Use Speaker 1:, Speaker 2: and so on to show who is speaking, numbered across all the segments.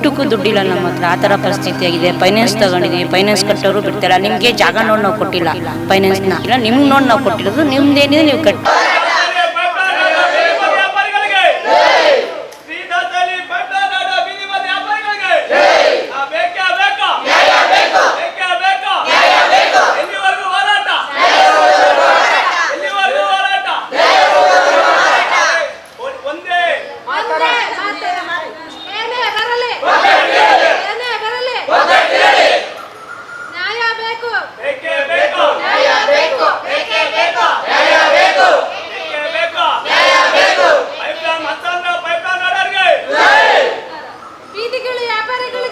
Speaker 1: ಊಟಕ್ಕೂ ದುಡ್ಡಿಲ್ಲ ನಮ್ಮ ಹತ್ರ. ಆ ಥರ ಪರಿಸ್ಥಿತಿ ಆಗಿದೆ. ಫೈನಾನ್ಸ್ ತಗೊಂಡಿದ್ದೀವಿ. ಫೈನಾನ್ಸ್ ಕಟ್ಟೋರು ಬಿಡ್ತಾರ ನಿಮಗೆ ಜಾಗ ನೋಡಿ ನಾವು ಕೊಟ್ಟಿಲ್ಲ. ಫೈನಾನ್ಸ್ನ ಇಲ್ಲ, ನಿಮ್ಗೆ ನೋಡಿ ನಾವು ಕೊಟ್ಟಿರೋದು. ನಿಮ್ದೇನಿದೆ, ನೀವು ಕಟ್ಟಿ
Speaker 2: ಬೀದಿಗಿಳಿ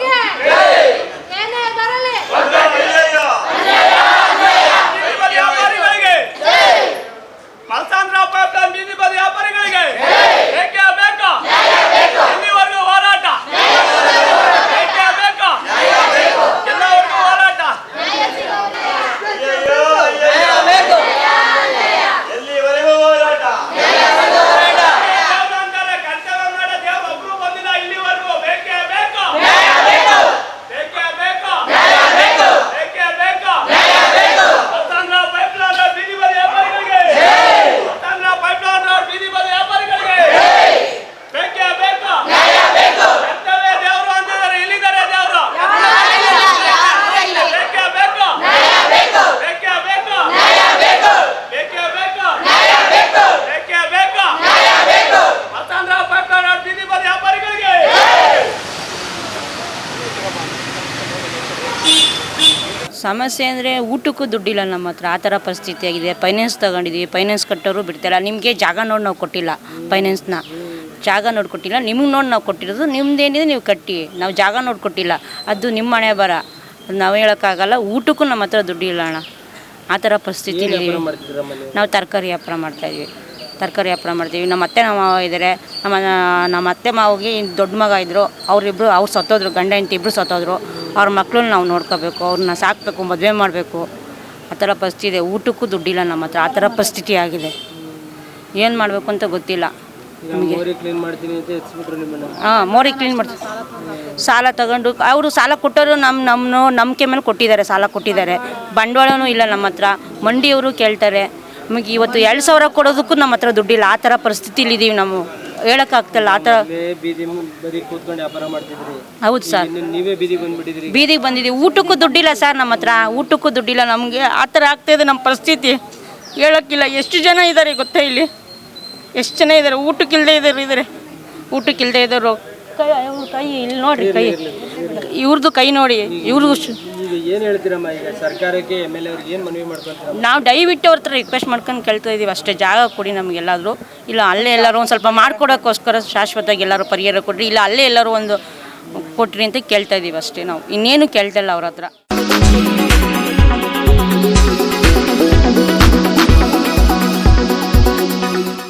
Speaker 1: ಸಮಸ್ಯೆ ಅಂದರೆ ಊಟಕ್ಕೂ ದುಡ್ಡಿಲ್ಲ ನಮ್ಮ ಹತ್ರ. ಆ ಥರ ಪರಿಸ್ಥಿತಿ ಆಗಿದೆ. ಫೈನಾನ್ಸ್ ತಗೊಂಡಿದ್ದೀವಿ ಫೈನಾನ್ಸ್ ಕಟ್ಟೋರು ಬಿಡ್ತಾರೆ ನಿಮಗೆ ಜಾಗ ನೋಡಿ ನಾವು ಕೊಟ್ಟಿಲ್ಲ ಫೈನಾನ್ಸ್ನ ಜಾಗ ನೋಡಿ ಕೊಟ್ಟಿಲ್ಲ. ನಿಮಗೆ ನೋಡಿ ನಾವು ಕೊಟ್ಟಿರೋದು ನಿಮ್ದೇನಿದೆ ನೀವು ಕಟ್ಟಿ. ನಾವು ಜಾಗ ನೋಡಿ ಕೊಟ್ಟಿಲ್ಲ. ಅದು ನಿಮ್ಮ ಮನೆ ಬರ. ನಾವು ಹೇಳೋಕ್ಕಾಗಲ್ಲ. ಊಟಕ್ಕೂ ನಮ್ಮ ಹತ್ರ ದುಡ್ಡಿಲ್ಲ ಅಣ್ಣ. ಆ ಥರ ಪರಿಸ್ಥಿತಿ ನಾವು ತರಕಾರಿ ವ್ಯಾಪಾರ ಮಾಡ್ತಾಯಿದ್ವಿ ತರಕಾರಿ ವ್ಯಾಪಾರ ಮಾಡ್ತೀವಿ. ನಮ್ಮ ಅತ್ತೆ ನಮ್ಮ ಮಾವ ಇದ್ದಾರೆ ನಮ್ಮ ನಮ್ಮ ಅತ್ತೆ ಮಾವಿಗೆ ದೊಡ್ಡ ಮಗ ಇದ್ದರು ಅವರಿಬ್ಬರು ಅವ್ರು ಸತ್ತೋದ್ರು. ಗಂಡ ಹೆಂಡತಿ ಇಬ್ಬರು ಸತ್ತೋದ್ರು. ಅವ್ರ ಮಕ್ಕಳನ್ನ ನಾವು ನೋಡ್ಕೋಬೇಕು ಅವ್ರನ್ನ ಸಾಕಬೇಕು ಮದುವೆ ಮಾಡಬೇಕು. ಆ ಥರ ಪರಿಸ್ಥಿತಿ ಇದೆ. ಊಟಕ್ಕೂ ದುಡ್ಡಿಲ್ಲ ನಮ್ಮ ಹತ್ರ. ಆ ಥರ ಪರಿಸ್ಥಿತಿ ಆಗಿದೆ. ಏನು ಮಾಡಬೇಕು ಅಂತ ಗೊತ್ತಿಲ್ಲ ನಮಗೆ. ಹಾಂ ಮೋರಿ ಕ್ಲೀನ್ ಮಾಡ್ತೀವಿ. ಸಾಲ ತಗೊಂಡು ಅವರು ಸಾಲ ಕೊಟ್ಟವರು ನಮ್ಮ ನಮ್ಮ ನಂಬಿಕೆ ಮೇಲೆ ಕೊಟ್ಟಿದ್ದಾರೆ ಸಾಲ ಕೊಟ್ಟಿದ್ದಾರೆ. ಬಂಡವಾಳನೂ ಇಲ್ಲ ನಮ್ಮ ಹತ್ರ. ಮಂಡಿಯವರು ಕೇಳ್ತಾರೆ. ನಮಗೆ ಇವತ್ತು ಎರಡು ಸಾವಿರ ಕೊಡೋದಕ್ಕೂ ನಮ್ಮ ಹತ್ರ ದುಡ್ಡಿಲ್ಲ. ಆ ಥರ ಪರಿಸ್ಥಿತಿಲಿದ್ದೀವಿ ನಾವು. ಹೇಳೋಕ್ಕಾಗ್ತಿಲ್ಲ ಆ ಥರ.
Speaker 3: ಬೀದಿ ಮು- ಬದಿ ಕೂತ್ಕೊಂಡು ವ್ಯಾಪಾರ ಮಾಡ್ತಿದ್ರಿ.
Speaker 1: ಹೌದು ಸರ್.
Speaker 3: ನೀವೇ ಬೀದಿಗೆ ಬಂದ್ಬಿಟ್ಟಿದ್ರಿ
Speaker 1: ಬೀದಿಗೆ ಬಂದಿದ್ದೀವಿ. ಊಟಕ್ಕೂ ದುಡ್ಡಿಲ್ಲ ಸರ್ ನಮ್ಮ ಹತ್ರ. ಊಟಕ್ಕೂ ದುಡ್ಡಿಲ್ಲ ನಮಗೆ. ಆ ಥರ ಆಗ್ತಾಯಿದೆ ನಮ್ಮ ಪರಿಸ್ಥಿತಿ. ಹೇಳೋಕ್ಕಿಲ್ಲ ಎಷ್ಟು ಜನ ಇದ್ದಾರೆ ಗೊತ್ತೇ ಇಲ್ಲಿ? ಎಷ್ಟು ಜನ ಇದ್ದಾರೆ ಊಟಕ್ಕಿಲ್ಲದೆ ಇದ್ದಾರೆ ಇದ್ದಾರೆ ಊಟಕ್ಕಿಲ್ಲದೆ ಇದ್ದಾರೆ ಕೈ ಕೈ ಇಲ್ಲಿ ನೋಡ್ರಿ ಕೈ. ಇವ್ರದ್ದು ಕೈ ನೋಡಿ. ಇವ್ರದ್ದು ನಾವು ದಯವಿಟ್ಟು ಅವ್ರ ಹತ್ರ ರಿಕ್ವೆಸ್ಟ್ ಮಾಡ್ಕೊಂಡು ಕೇಳ್ತಾ ಇದ್ದೀವಿ ಅಷ್ಟೇ ಜಾಗ ಕೊಡಿ ನಮಗೆಲ್ಲಾದರೂ ಇಲ್ಲ, ಅಲ್ಲೇ ಎಲ್ಲರೂ ಒಂದು ಸ್ವಲ್ಪ ಮಾಡ್ಕೊಡೋಕ್ಕೋಸ್ಕರ ಶಾಶ್ವತವಾಗಿ ಎಲ್ಲರೂ ಪರಿಹಾರ ಕೊಡ್ರಿ. ಇಲ್ಲ, ಅಲ್ಲೇ ಎಲ್ಲರೂ ಒಂದು ಕೊಟ್ರಿ ಅಂತ ಕೇಳ್ತಾ ಇದ್ದೀವಿ ಅಷ್ಟೇ ನಾವು. ಇನ್ನೇನು ಕೇಳ್ತಾ ಇಲ್ಲ ಅವ್ರ ಹತ್ರ.